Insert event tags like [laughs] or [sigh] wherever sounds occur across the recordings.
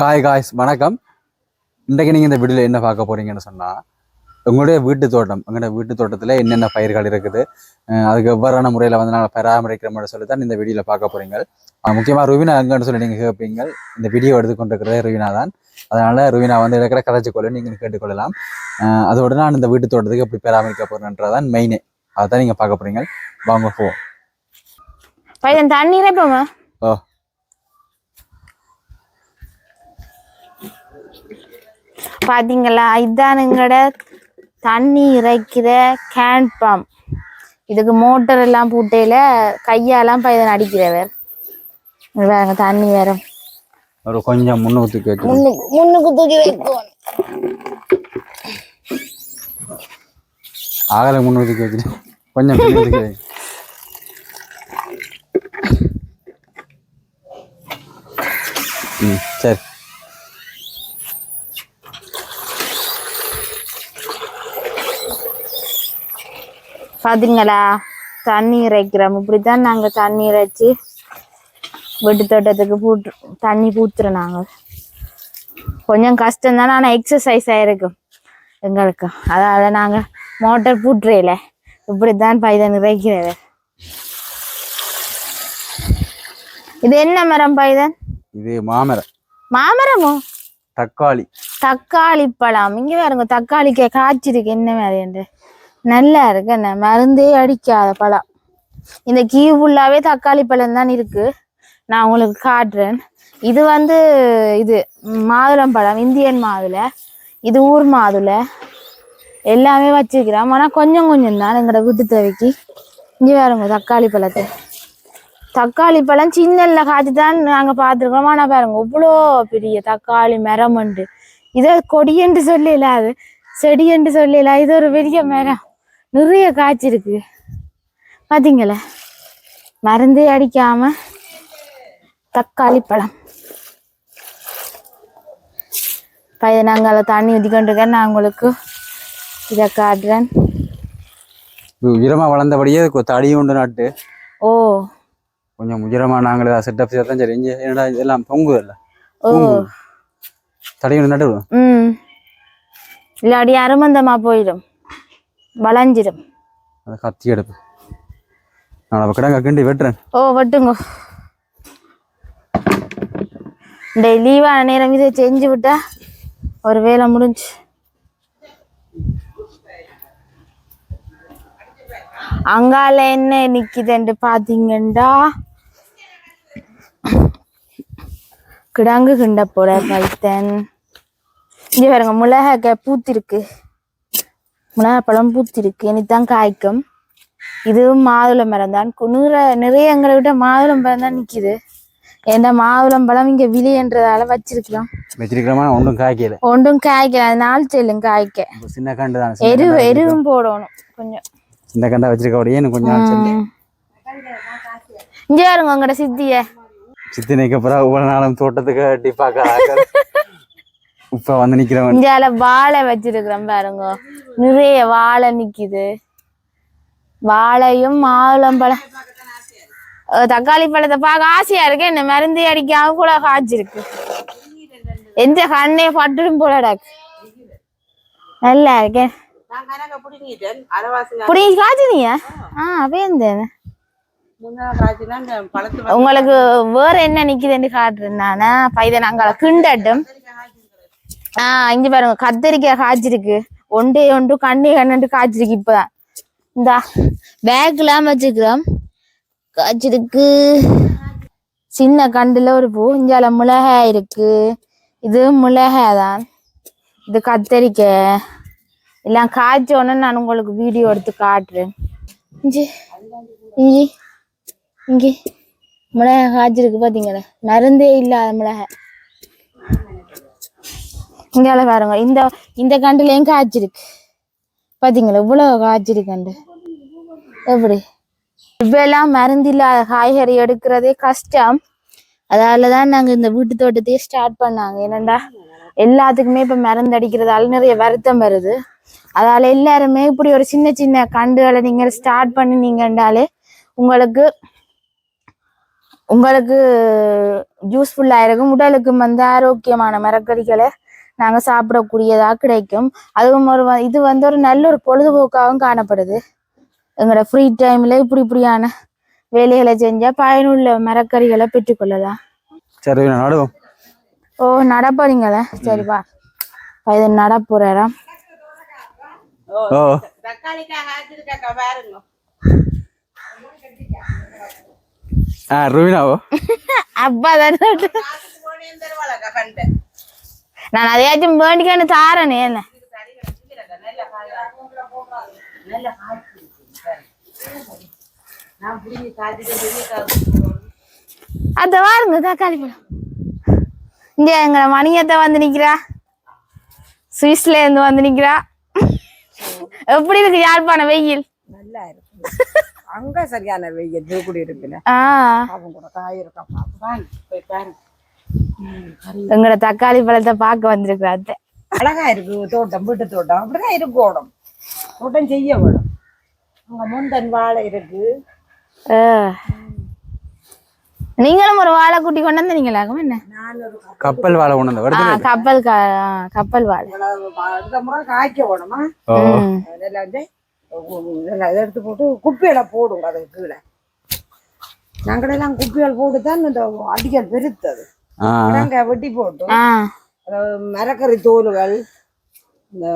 காய் காய்ஸ் வணக்கம். இன்றைக்கு நீங்கள் இந்த வீடியோவில் என்ன பார்க்க போறீங்கன்னு சொன்னால் உங்களுடைய வீட்டு தோட்டம் எங்களுடைய வீட்டு தோட்டத்தில் என்னென்ன பயிர்கள் இருக்குது அதுக்கு எவ்வாறான முறையில் வந்து நாங்கள் பராமரிக்கிற மாதிரி சொல்லி தான் இந்த வீடியோவில் பார்க்க போறீங்க. முக்கியமாக ருவினா எங்கன்னு சொல்லி நீங்கள் கேட்பீங்க இந்த வீடியோ எடுத்துக்கொண்டிருக்கிறதே ருவினா தான். அதனால் ருவினா வந்து இருக்கிற கதைச்சிக்கொள்ள நீங்கள் கேட்டுக்கொள்ளலாம். அதோட நான் இந்த வீட்டு தோட்டத்துக்கு எப்படி பராமரிக்க போகிறேன்றதான் மெயினே அதை தான் நீங்கள் பார்க்க போறீங்க. வாங்க போ தண்ணீரே போமா பாத்தீங்களா? இதுதான் எங்களோட தண்ணி இறைக்கிற கேன் பம்ப் இதுக்கு மோட்டர் எல்லாம் பூட்டையில கையாலாம் பையன் அடிக்கிறவர் பாருங்க தண்ணி வேற. ஒரு கொஞ்சம் முன்னூற்றுக்கு வச்சு முன்னுக்கு முன்னுக்கு தூக்கி வைக்கும் ஆகலை முன்னூற்றுக்கு வச்சுட்டு கொஞ்சம் பின்னூற்றுக்கு வை. ம் சரி. பாத்தீங்களா? தண்ணி இறைக்கிறோம். இப்படித்தான் நாங்க தண்ணி இறைச்சி வீட்டு தோட்டத்துக்கு பூட்டு தண்ணி பூத்துறோம் நாங்க. கொஞ்சம் கஷ்டம் தான் ஆனால் எக்ஸசைஸ் ஆயிருக்கும் எங்களுக்கு அதாவது நாங்க மோட்டார் பூட்டுறையில இப்படித்தான் பைதன் இறைக்கிறது இது என்ன மரம் பைதன் இது மாமரம். மாமரமோ? தக்காளி. தக்காளி பழம். இங்க பாருங்க தக்காளிக்கு காய்ச்சிருக்கு. என்ன மாதிரி நல்லா இருக்கு என்ன மருந்தே அடிக்காத பழம். இந்த கீ ஃபுல்லாவே தக்காளி பழம் தான் இருக்கு. நான் உங்களுக்கு காட்டுறேன். இது வந்து இது மாதுளம் பழம் இந்தியன் மாதுளை. இது ஊர் மாதுளை. எல்லாமே வச்சுக்கிறோம் ஆனால் கொஞ்சம் கொஞ்சம் தான் எங்களோட வீட்டு தேவைக்கு. இங்கே பாருங்க தக்காளி பழத்தை. தக்காளி பழம் சின்னல்ல காய்ச்சி தான் நாங்கள் பார்த்துருக்கோம். ஆனால் பாருங்க இவ்வளோ பெரிய தக்காளி மரம் உண்டு. இதை கொடியென்று சொல்லல அது செடியென்று சொல்லல இது ஒரு பெரிய மரம். நிறைய காய்ச்சிருக்கு பாத்தீங்களா? மருந்தே அடிக்காம தக்காளி பழம். பையன் நாங்கள் தண்ணி ஊற்றி கொண்டிருக்கேன் நான் உங்களுக்கு இதை காட்டுறேன். இது உயரமாக வளர்ந்தபடியே கொ- தடி உண்டு நட்டு. ஓ. கொஞ்சம் உயரமாக நாங்களே செட்டப் செய்ய தான் சரி. இங்கே என்னடா இதெல்லாம் பொங்குதல்ல ஓ. தடி உண்டு நட்டு. ம். இல்லாடி அருமந்தமா போயிடும். வளைஞ்சிடும் கத்தி எடுப்பு. நான் அவள் கிடங்க கிண்டி வெட்டுறேன். ஓ வட்டுங்க. இந்த லீவான நேரம் இதை செஞ்சு விட்டா ஒரு வேலை முடிஞ்சு. அங்கால என்ன நிக்குதுன்னு பாத்தீங்கன்னா கிடங்கு கிண்ட போட பைத்தன் இங்க பாருங்க மிளகாய் பூத்திருக்கு. மிளகாய் பழம் பூத்திருக்கு. இனிதான் காய்க்கும். இது மாதுளை மரம் தான். நிறைய எங்களை விட்ட மாதுளம் பழம் தான் நிக்குது. ஏன்னா மாதுளம் பழம் இங்க விலைன்றதால வச்சிருக்கிறோம். வச்சிருக்கிறோமா? ஒன்றும் காய்க்கல. ஒன்றும் காய்க்கல. அது நாள் செல்லும் காய்க்க. சின்ன கண்டு தான்? எரு எருவும் போடணும் கொஞ்சம். சின்ன கண்டா வச்சிருக்கபடியே எனக்கு கொஞ்சம். இங்க பாருங்க உங்களோட சித்திய. சித்தினைக்கு அப்புறம் ஒவ்வொரு நாளும் தோட்டத்துக்கு அட்டி பார்க்க [laughs] இப்போ வந்து நிற்கிறவன் இந்தியால வாழை வச்சிருக்கிறோம் பாருங்க. நிறைய வாழை நிக்குது. வாழையும் மாதுளம்பழம் அஹ் தக்காளி பழத்தை பார்க்க ஆசையா இருக்கு. என்ன மருந்து அடிக்காம கூட காய்ச்சிருக்கு. எந்த கண்ணே பட்டுடும் போலடாக்கு நல்லா இருக்கேன் நான் கணக்க பிடிங்கிட்டேன். அரைவாசி புடி காய்ச்சினீங்க ஆ பழத்து உங்களுக்கு வேற என்ன நிக்குதுன்னு காட்டுறேன் நானு. பைத நாங்கள கிண்டட்டும். ஆஹ் இங்க பாருங்க கத்தரிக்காய் காய்ச்சிருக்கு. ஒன்றே ஒன்று கண்ணே கண்ணு காய்ச்சிருக்கு இப்பதான். இந்தா பேக்லாம் வச்சுக்கிறோம். காய்ச்சிருக்கு. சின்ன கண்டுல ஒரு பூ இஞ்சால மிளகாய் இருக்கு. இது மிளகாய் தான் இது கத்தரிக்காய். எல்லாம் காய்ச்ச உடனே நான் உங்களுக்கு வீடியோ எடுத்து காட்டுறேன். இஞ்சி இஞ்சி இங்கே மிளகாய் காய்ச்சிருக்கு பாத்தீங்களா? மருந்தே இல்லாத மிளகாய். இங்கால பாருங்க இந்த இந்த கண்டுலேயும் காய்ச்சிருக்கு பார்த்தீங்களா இவ்வளோ காய்ச்சிருக்கண்டு எப்படி? இப்பெல்லாம் மருந்து இல்லாத காய்கறி எடுக்கிறதே கஷ்டம். அதால தான் நாங்கள் இந்த வீட்டு தோட்டத்தையே ஸ்டார்ட் பண்ணாங்க. என்னண்டா? எல்லாத்துக்குமே இப்போ மருந்து அடிக்கிறதால நிறைய வருத்தம் வருது. அதால எல்லாருமே இப்படி ஒரு சின்ன சின்ன கண்டுகளை நீங்கள் ஸ்டார்ட் பண்ணினீங்கன்றாலே உங்களுக்கு உங்களுக்கு யூஸ்ஃபுல்லாக இருக்கும் உடலுக்கு வந்து ஆரோக்கியமான மரக்கறிகளை நாங்கள் சாப்பிடக்கூடியதாக கிடைக்கும். அதுவும் ஒரு இது வந்து ஒரு நல்ல ஒரு பொழுதுபோக்காகவும் காணப்படுது. எங்களோட ஃப்ரீ டைமில் இப்படி இப்படியான வேலைகளை செஞ்சால் பயனுள்ள மரக்கறிகளை பெற்றுக்கொள்ளலாம். சரி நடுவோம் ஓ நடப்பறீங்களே? சரிப்பா இது ஓ. ஆ ருவினாவோ [laughs] அப்பா தானே நான் அதையாச்சும் வேண்டிக்கான்னு தாரனே என்ன? அத வாருங்க தக்காளி பழம் இங்க எங்க மணியத்தை வந்து நிக்கிறா. சுவிஸ்ல இருந்து வந்து நிக்கிறா. எப்படி இருக்கு யாழ்ப்பாணம் வெயில்? நல்லா இருக்கு. அங்க சரியான வெயில் தூக்குடி இருக்குல்ல அவங்க கூட காய் இருக்கா வாங்க போய் பாருங்க. எங்களோட தக்காளி பழத்தை பார்க்க வந்திருக்கிறா அத்தை. அழகா இருக்கு தோட்டம் வீட்டு தோட்டம். அப்படிதான் இருக்கணும். தோட்டம் செய்ய வேணும். அங்க முந்தன் வாழை இருக்கு. நீங்களும் ஒரு வாழைக்குட்டி கொண்டு வந்தீங்களா? என்ன? கப்பல் வாழை கொண்டு வந்த கப்பல் கப்பல் வாழை. அடுத்த முறை காய்க்க வேணுமா. அதெல்லாம் வந்து எடுத்து போட்டு குப்பையில போடுங்க அதுக்கு கீழே. நாங்களெல்லாம் குப்பைகள் போட்டு தான் இந்த அடிக்கல் பெருத்தது ஆ. நாங்க வெட்டி போட்டு ஆ. அதாவது மரக்கறி தோலுகள் இந்த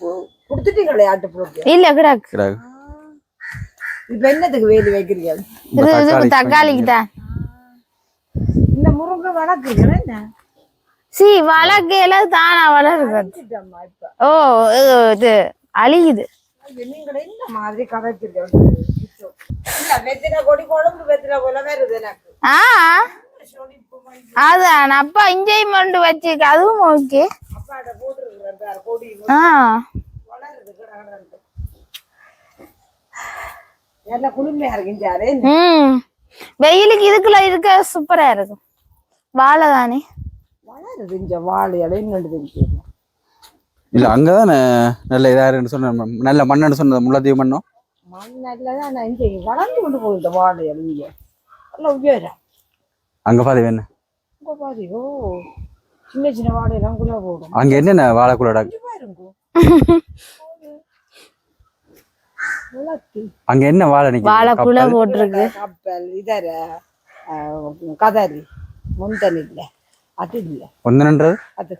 பு- கொடுத்துட்டீங்களே ஆட்டு போட்டு இல்ல கிடக்கு கிடாது இப்ப என்னத்துக்கு வேலி வைக்கிறீங்க? இது இதுக்கு தக்காளிக்கு தான். இந்த முருங்கை வளர்க்குறீங்க என்ன? சி வளர்க்கையில தானா வளருது ஓ இது அழியுது. நீங்களே இந்த மாதிரி கதைக்கிறீங்க? இல்ல வெத்தின கொடி குழம்பு வெத்தின போல வருது எனக்கு. ஆ. அதான் அப்பா என்ஜாய்மெண்ட் வச்சுக்க அதுவும் ஓகே ஆ. வளருது கிடக்கு நல்லா குளுமையா இருக்குஞ்சாரு ம். வெயிலுக்கு இதுக்குள்ள இருக்க சூப்பரா இருக்கும். வாழை தானே? வளருது இந்த வாழை இலைன்னு இல்ல அங்கதானே நல்ல இதா இருக்குன்னு சொன்ன நல்ல மண்ணுன்னு சொன்னது முள்ளத்தீவு மண்ணும் மண் நல்லதான் நான் இங்கே வளர்ந்து கொண்டு போகுது வாழை இலை இங்க நல்லா உயரம். அங்க பாதி வேணும் சின்ன சின்ன வாழையெல்லாம் கூட போடும். அங்க என்னென்ன பாருங்க. வளர்த்து அங்க என்ன வாழை நிக்குது? வாழைக்குள்ள கப்பல்? போட்டிருக்கு. கப்பல் இதர கதறி முந்தன் இல்லை அது இல்லை. முந்தனன்றது? அது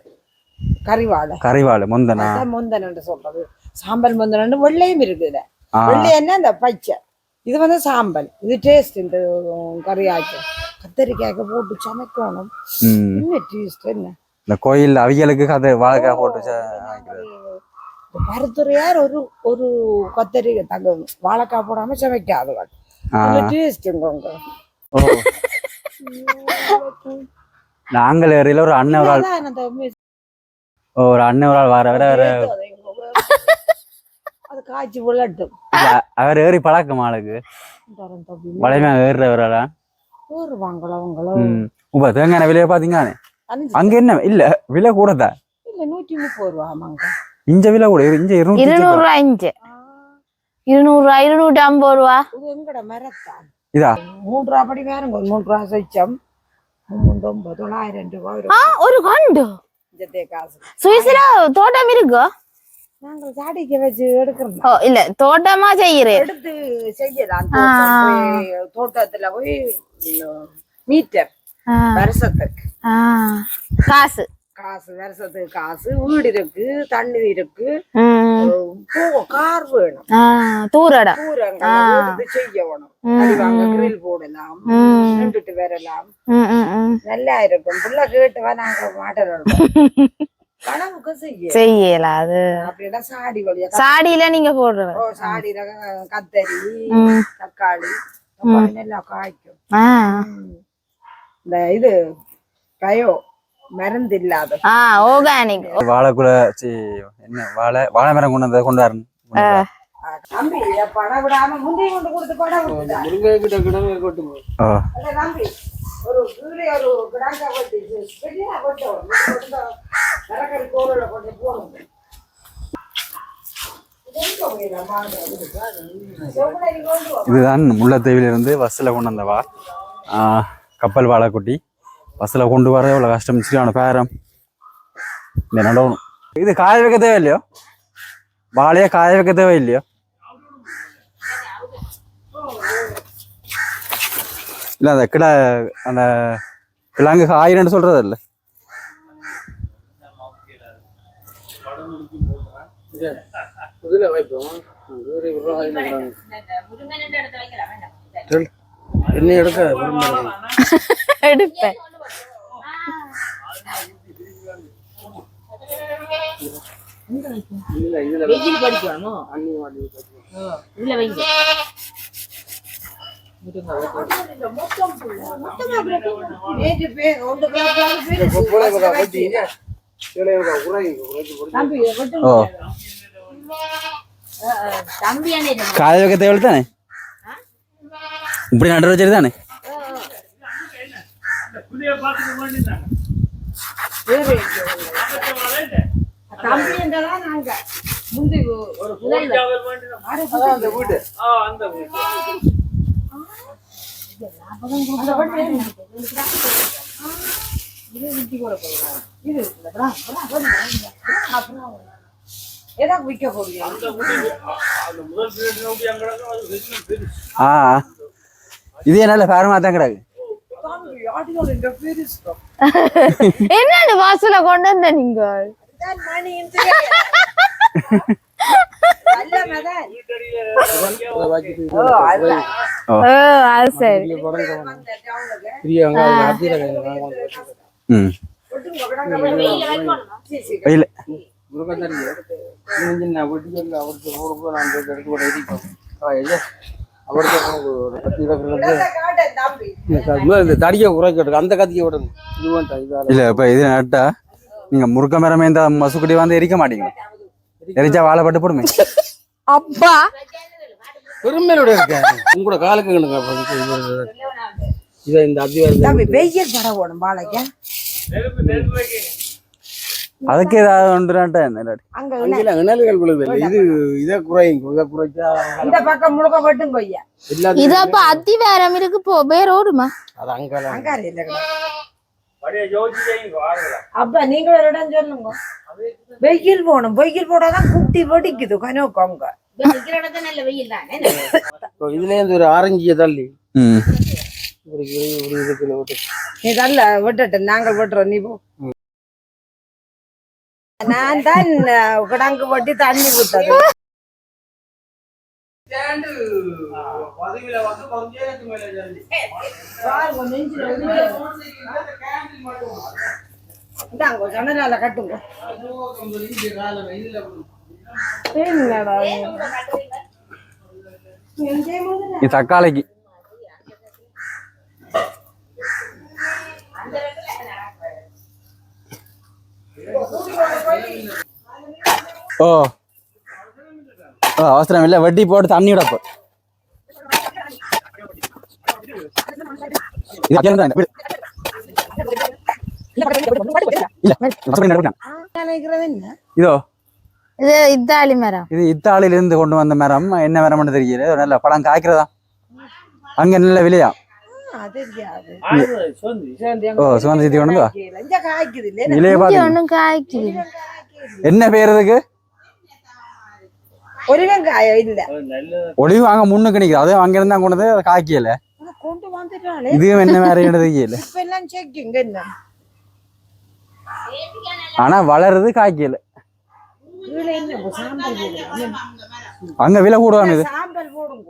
கறிவாழை கறிவாழை முந்தனா? முந்தனன்னு சொல்றது. சாம்பல் முந்தனன்னு வெள்ளையும் இருக்குது ஆ. வெள்ளையன்னா இந்த பச்சை. இது வந்து சாம்பல். இது டேஸ்ட் இந்த கறியாச்சு கத்தரிக்காய்க்கு போட்டு சமைக்கணும். என்ன இந்த கோயில் அவிகளுக்கு அது வாழைக்காய் போட்டு பருத்துறையார் ஒரு ஒரு கத்தரி தங்க வாழைக்காய் போடாம சமைக்காது டேஸ்ட்டுங்க நாங்கள் ஏரியில ஒரு அண்ணன் ஒரு ஆள். ஓ, ஒரு அண்ணன் ஒரு ஆள். வர வர அது காய்ச்சி விளட்டும் அவர் ஏறி பழக்கம் ஆளுக்கு. வளைமையா ஏறுற ஊறுவாங்களோ அவங்களோ? ம். உப்பா தேங்காய் விலையை பாத்தீங்கன்னு அங்க என்ன இல்ல விலை கூட தான் இல்ல நூற்றி முப்பது ரூபா ஆமாங்க. இஞ்ச விலை கூட இங்க இருநூத்தி இருநூறு ரூபா. இஞ்சு. இருநூறு ரூபா இருநூற்றி ஐம்பது ரூபா. இது எங்கட மரத்தான் இதா? மூன்று ரூபா படி வேறுங்க மூன்று ரூபா சொச்சம். மூன்று ஒன்பது தொள்ளாயிரம் ரூபாய் ஒரு ஆ ஒரு கண்டு. சுவிஸ்ல தோட்டம் இருக்கு? நாங்கள் சாடிக்க வச்சு எடுக்கிறோம். ஓ இல்ல தோட்டமா செய்யறேன். எடுத்து செய்யலாம். தோட்டம் போய் போய் மீட்டர். வருஷத்துக்கு. காசு. காசு வருஷத்துக்கு காசு. வீடு இருக்கு தண்ணி இருக்கு. கார் வேணும். ஆ, தூரடா தூரங்கள் செய்யணும். வாங்க grill போடலாம். நின்றுட்டு வரலாம். நல்லா இருக்கும். புள்ள கேட்டுவா நாங்க மாட்டோம் செய்யல அது. சாடி வழியா சாடியில நீங்க சாடியில கத்தரி. தக்காளி. நல்லா காய்க்கும். இந்த இது பயோ மருந்து இல்லாத ஆ ஆர்கானிக் வாழைக்குள்ள சி என்ன வாழை வாழை மரம் கொண்டு வந்த கொண்டு வரணும் தம்பி இத விடாம முந்தைய கொண்டு கொடுத்து. ஓ அல்ல தம்பி ஒரு கீழே ஒரு கிடாங்க கொட்டி பெரிய கொட்டோம் கொண்டு போகணும் இதுதான் முல்லைத்தீவிலிருந்து பஸ்ஸில் கொண்டு வந்தவா வா. கப்பல் வாழைக்குட்டி. பஸ்ஸில் கொண்டு வர இவ்வளோ கஷ்டம் அவனை பேரம் இந்த நடவணும் இது காய வைக்க தேவை இல்லையோ வாழையை காய வைக்க தேவை இல்லையோ இல்லை அந்த கிட அந்த கிழங்கு காயின்னு சொல்றது இல்லை என்ன எடுக்க [laughs] எடுப்பேன். இதுல கிளாஸ் பேர் தம்பி வெட்டும் ஓ. தம்பி அண்ணே காய வைக்க தேவை தானே இப்படி நட்டு ஏதாவது விற்க போறீங்க? ஆ இது என்னால பேரமா தான் கிடக்கு? [laughs] என்னன்னு வாசல கொண்டு வந்த நீங்க? தான் அவருக்கு ஒரு பத்து கிலோக்கு காட்டு தம்பி இந்த தடியை குறைக்கட்டுக்கு அந்த கத்தியை விடுங்க. இல்ல இப்ப இது நட்டா நீங்க முருக்க மரமே இந்த மசுக்குட்டி வந்து எரிக்க மாட்டீங்க எரிச்சா வாழைப்பட்டு போடுமே அப்பா. பெருமையோட இருக்கேன் உங்களோட காலுக்கு இதை இந்த தம்பி வெயில் பட ஓடும் வாழைக்க. அதுக்கு ஏதாவது ஒன்று நட்டா என்ன இல்லாட்டி? அங்க அங்கெல்லாம் இணல்கள் விழுது இது இதை குறைங்க இதை குறைச்சா இந்த பக்கம் முழுக்க வெட்டும் கொய்யா. இது அப்ப அத்தி வேறம் இருக்கு போ வேற ஓடுமா அது அங்காரி இல்ல அப்ப நீங்க ஒரு இடம் சொல்லுங்க. வெயில் போகணும். வெயில் போடாதான் குட்டி வெடிக்குது கனோக்கு அங்க. இதுல இருந்து ஒரு தள்ளி. நீ தள்ள விட்டுட்டு நாங்கள் விட்டுறோம் நீ போ. நான் தான் கிடங்கு வட்டி தண்ணி விட்டது இந்தாங்க ஜன்னலால கட்டுங்க. என்னடா இது தக்காளிக்கு. ஓ. அவசரம் இல்லை வட்டி போட்டு தண்ணி விடப்போ இது இத்தாலி மரம். இது இத்தாலியிலிருந்து கொண்டு வந்த மரம். என்ன மரம்னு தெரியல நல்ல பழம் காய்க்கிறதா? அங்க நல்ல விலையா? ஓ சுகந்த சித்தி கொண்டு வந்தா? இங்க காய்க்குது இல்ல இலைய இங்க பாத்து ஒண்ணும் காய்க்குது என்ன பேர் இதுக்கு ஒரு வெங்காயம் இல்ல ஒளிவு அங்க முன்னுக்கு நிக்குது அதுவும் அங்க இருந்தா கொண்டு வந்து அதை காய்க்கல ஆனா கொண்டு வந்துட்டாலே இதுவும் என்ன மாதிரி தெரியல இப்ப எல்லாம் செக்கிங்க என்ன ஆனா வளருது காய்க்கல கீழே என்ன சாம்பல் போடுங்க அங்க விலை கூடுவாங்க இது சாம்பல் போடுங்க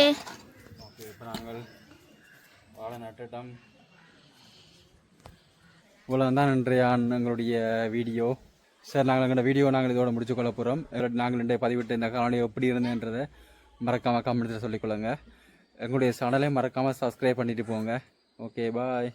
ஓகே. ஓகே இப்போ நாங்கள் வாழை நட்டுட்டோம். இவ்வளோதான் இன்றைய எங்களுடைய வீடியோ. சார் நாங்கள் எங்களோட வீடியோ நாங்கள் இதோட முடிச்சு கொள்ள போகிறோம் நாங்கள் இன்றைய பதிவிட்டு இந்த காணொலி எப்படி இருந்தேன்றதை மறக்காமல் கமெண்ட்ஸில் சொல்லிக்கொள்ளுங்க எங்களுடைய சேனலை மறக்காமல் சப்ஸ்கிரைப் பண்ணிட்டு போங்க. Okay bye